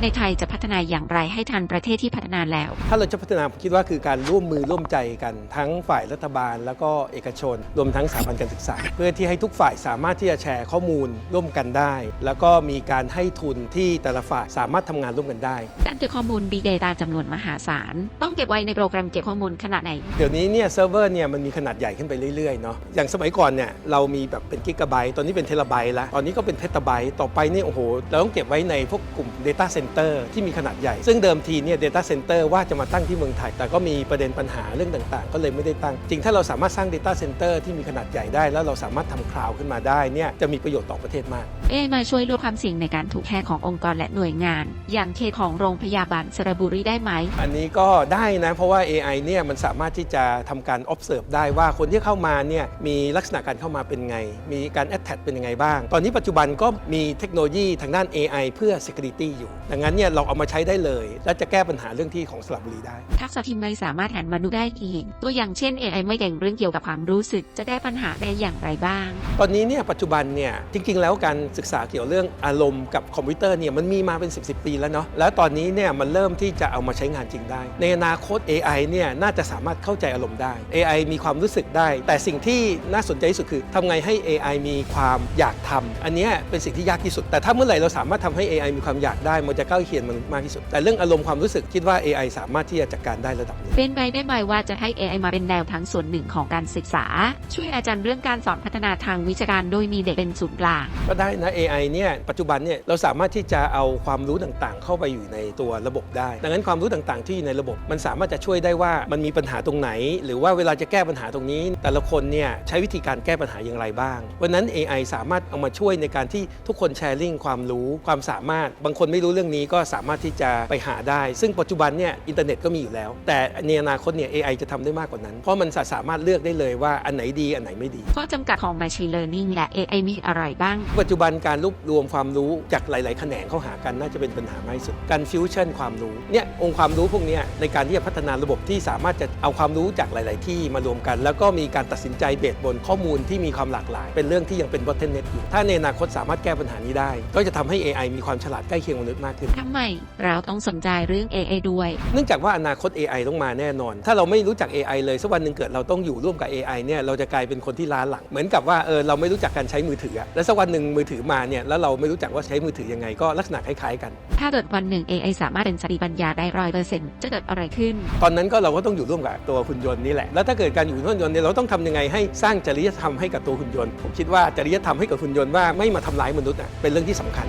ายในไทยจะพัฒนาอย่างไรให้ทันประเทศที่พัฒนาแล้ว ถ้าเราจะพัฒนาผมคิดว่าคือการร่วมมือร่วมใจกันทั้งฝ่ายรัฐบาล แล้วก็เอกชน รวมทั้งสถาบันการศึกษา เพื่อที่ให้ทุกฝ่ายสามารถที่จะแชร์ข้อมูลร่วมกันได้ แล้วก็มีการให้ทุนที่แต่ละฝ่ายสามารถทำงานร่วมกันได้การเก็บข้อมูล Big Data จำนวนมหาศาล ต้องเก็บไว้ในโปรแกรมเก็บข้อมูลขนาดไหน เดี๋ยวนี้เนี่ยเซิร์ฟเวอร์เนี่ยมันมีขนาดใหญ่ขึ้นไปเรื่อยๆเนาะอย่างสมัยก่อนเนี่ยเรามีแบบเป็นกิกะไบต์ตอนนี้เป็นเทราไบต์แล้วตอนนี้ก็เป็นเพตาไบต์ต่อไปเนี่ยโอ้โหเราต้องเก็บไว้ในพวกกลุ่ม Data Center ที่มีขนาดใหญ่ ซึ่งเดิมทีเนี่ย Data Center ว่าจะมาตั้งที่เมืองไทย แต่ก็มีประเด็นปัญหาเรื่องต่างๆ ก็เลยไม่ได้ตั้ง จริงถ้าเราสามารถสร้าง Data Center ที่มีขนาดใหญ่ได้ แล้วเราสามารถทำคลาวขึ้นมาได้เนี่ยจะมีประโยชน์ต่อประเทศมากเอมาช่วยลดความเสี่ยงในการถูกแฮกขององค์กรและหน่วยงาน อย่างเคสของโรงพยาบาลสระบุรีได้ไหม อันนี้ก็ได้นะเพราะว่า AI เนี่ยมันสามารถที่จะทำการ observe ได้ว่าคนที่เข้ามาเนี่ยมีลักษณะการเข้ามาเป็นไง มีการ attack เป็นยังไงบ้าง ตอนนี้ปัจจุบันก็มีเทคโนโลยีทางด้าน AI เพื่อ security อยู่ดังนั้นเนี่ยเราเอามาใช้ได้เลย และจะแก้ปัญหาเรื่องที่ของสระบุรีได้ ทักษะที่ไม่สามารถแทนมนุษย์ได้เองตัวอย่างเช่น AI ไม่เก่งเรื่องเกี่ยวกับความรู้สึก จะแก้ปัญหาได้อย่างไรบ้าง ตอนนี้เนี่ยปัจจุบันเนี่ยจริง ๆ แล้วการศึกษาเกี่ยวเรื่องอารมณ์กับคอมพิวเตอร์เนี่ยมันมีมาเป็น 10บปีแล้วเนาะแล้วตอนนี้เนี่ยมันเริ่มที่จะเอามาใช้งานจริงได้ ในอนาคต AI เนี่ยน่าจะสามารถเข้าใจอารมณ์ได้ AI มีความรู้สึกได้ แต่สิ่งที่น่าสนใจที่สุดคือทำไงให้ AI มีความอยากทำอันเนี้ยเป็นสิ่งที่ยากที่สุด แต่ถ้าเมื่อไหร่เราสามารถทำให้ AI มีความอยากได้มันจะใกล้เคียงมนุษย์มากที่สุด แต่เรื่องอารมณ์ความรู้สึกคิดว่า AI สามารถที่จะจัดการได้ระดับหนึง เป็นไปได้ไหมว่าจะให้ AI มาเป็นแนวทางส่วนหนึ่งของการศึกษา ช่วยอาจารย์เรื่องการสอนพัฒนาทางวิชาการโดยมีเด็กเป็นศูนย์กลาง ก็ได้นะ AI เนี่ยปัจจุบันเนี่ยเราสามารถที่จะเอาความรู้ต่างๆ เข้าไปอยู่ในตัวระบบได้ ดังนั้นความรู้ต่างๆ ที่อยู่ในระบบ มันสามารถจะช่วยได้ว่ามันมีปัญหาตรงไหน หรือว่าเวลาจะแก้ปัญหาตรงนี้ แต่ละคนเนี่ยใช้วิธีการแก้ปัญหาอย่างไรบ้างวันนั้น AI สามารถเอามาช่วยในการที่ทุกคนแชร์ลิงความรู้ความสามารถ บางคนไม่รู้เรื่องนี้ก็สามารถที่จะไปหาได้ ซึ่งปัจจุบันเนี่ยอินเทอร์เน็ตก็มีอยู่แล้ว แต่ในอนาคตเนี่ย AI จะทำได้มากกว่านั้น เพราะมันสามารถเลือกได้เลยว่าอันไหนดีอันไหนไม่ดีข้อจำกัดของ Machine Learning และ AI มีอะไรบ้าง ปัจจุบันการรวบรวมความรู้จากหลาย ๆ แขนงเข้าหากันน่าจะเป็นปัญหามากที่สุดการฟิวชั่นความรู้เนี่ยองค์ความรู้พวกเนี้ยในการที่จะพัฒนาระบบที่สามารถจะเอาความรู้จากหลาย ๆ ที่มารวมกัน แล้วก็มีการตัดสินใจเบสบนข้อมูลที่มีความหลากหลาย เป็นเรื่องที่ยังเป็นบอทเทนเน็ตอยู่ถ้าในอนาคตสามารถแก้ปัญหานี้ได้ ก็จะทำให้ AI มีความฉลาดใกล้เคียงมนุษย์มากขึ้นทำไม เราต้องสนใจเรื่อง AI ด้วย เนื่องจากว่าอนาคต AI ต้องมาแน่นอน ถ้าเราไม่รู้จัก AI เลยสักวันหนึ่งเกิดเราต้องอยู่ร่วมกับ AI เนี่ยเราจะกลายเป็นคนที่ล้าหลัง เหมือนกับว่าเออเราไม่รู้จักการใช้มือถืออะแล้วสักวันหนึ่งมือถือมาเนี่ยแล้วเราไม่รู้จักว่าใช้มือถือยังไงก็ลักษณะคล้ายๆกัน ถ้าเกิดวันหนึ่ง AI สามารถเป็นสติปัญญาได้ร้อยเปอร์เซ็นต์จะเกิดอะไรขึ้น ตอนนั้นก็เราก็ต้องอยู่ร่วมกับตัวหุ่นยนต์นี่แหละแล้วถ้าเกิดการอยู่หุ่นยนต์เนี่ยเราต้องทำยังไงให้สร้างจริยธรรมให้กับตัวหุ่นยนต์ผมคิดว่าจริยธรรมให้กับหุ่นยนต์ว่าไม่มาทำร้ายมนุษย์อะเป็นเรื่องที่สำคัญ